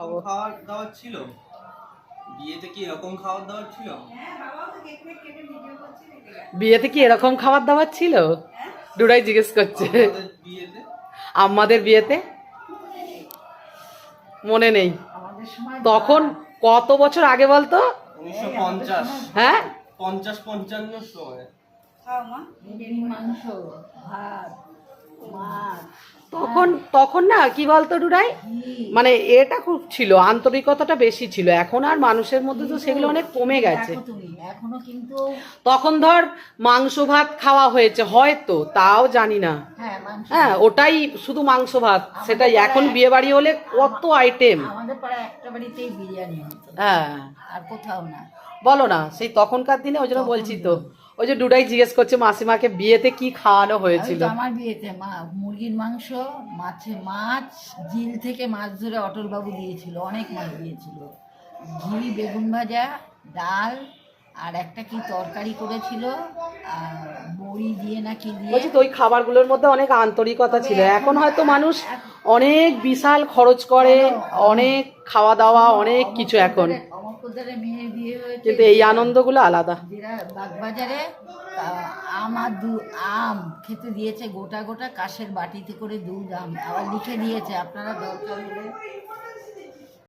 এরকম খাওয়ার দাওয়ার ছিল? বিয়েতে কি এরকম খাওয়ার দাওয়ার ছিল? বিয়েতে কি এরকম খাবার দাবার ছিল? ডুডাই জিজ্ঞেস করছে। আমাদের বিয়েতে? মনে নেই। তখন কত বছর আগে বলতো? উনিশশো পঞ্চাশ। হ্যাঁ? পঞ্চাশ পঞ্চান্ন সময়। মুরগির মাংস ভাত মাছ। তখন তখন না কি বলতো ঘি মানে এটা খুব ছিল আন্তরিকতাটা বেশি ছিল। এখন আর মানুষের মধ্যে তো সেগুলো অনেক কমে গেছে। এখনও কিন্তু তখন ধর মাংস ভাত খাওয়া হয়েছে হয়তো তাও জানি না। হ্যাঁ হ্যাঁ ওটাই শুধু মাংস ভাত সেটাই। এখন বিয়ে বাড়ি হলে কত আইটেম আমাদের পাড়ায় একটা বাড়িতেই বিরিয়ানি হ্যাঁ। আর কোথাও না। বলো না সেই তখনকার দিনে ওই জন্য বলছি তো। ওই যে ডুডাই জিজ্ঞেস করছে মাসিমাকে বিয়েতে কি খাওয়ানো হয়েছিল? আমার বিয়েতে মা মুরগির মাংস মাছে মাছ জিল থেকে মাছ ধরে অটল বাবু দিয়েছিল অনেক মাছ দিয়েছিল। ঘি বেগুন ভাজা ডাল আর একটা কি তরকারি করেছিল আর বড়ি দিয়ে না কি দিয়ে বলছি তো ওই খাবারগুলোর মধ্যে অনেক আন্তরিকতা ছিল। এখন হয়তো মানুষ অনেক বিশাল খরচ করে অনেক খাওয়া দাওয়া অনেক কিছু এখন। মেয়ের বিয়ে হয়েছে। কিন্তু এই আনন্দগুলো আলাদা। যেটা বাগবাজারে আম আর দু আম খেতে দিয়েছে গোটা গোটা কাশের বাটিতে করে দুধ আম। আবার লিখে দিয়েছে আপনারা দরকার হলে